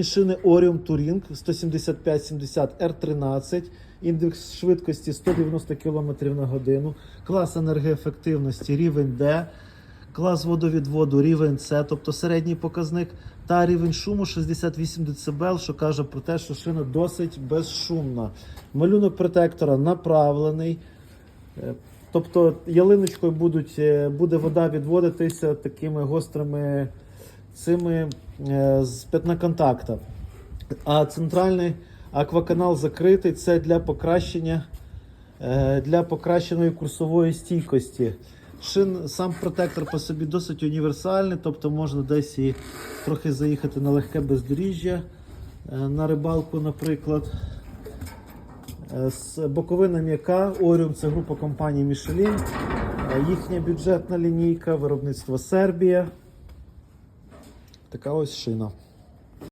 Шини Orium Touring 175-70 R13, індекс швидкості 190 км на годину, клас енергоефективності рівень D, клас водовідводу рівень С, тобто середній показник, та рівень шуму 68 дБ, що каже про те, що шина досить безшумна. Малюнок протектора направлений. Е, Тобто ялиночкою будуть, е, буде вода відводитися такими гострими цими е, з п'ятноконтакта. А центральний акваканал закритий це для покращення е, для покращеної курсової стійкості. Шин, сам протектор по собі досить універсальний, тобто можна десь і трохи заїхати на легке бездоріжжя, е, на рибалку, наприклад. Боковина м'яка, Orium це група компанії Michelin. Їхня бюджетна лінійка, виробництво Сербія. Така ось шина.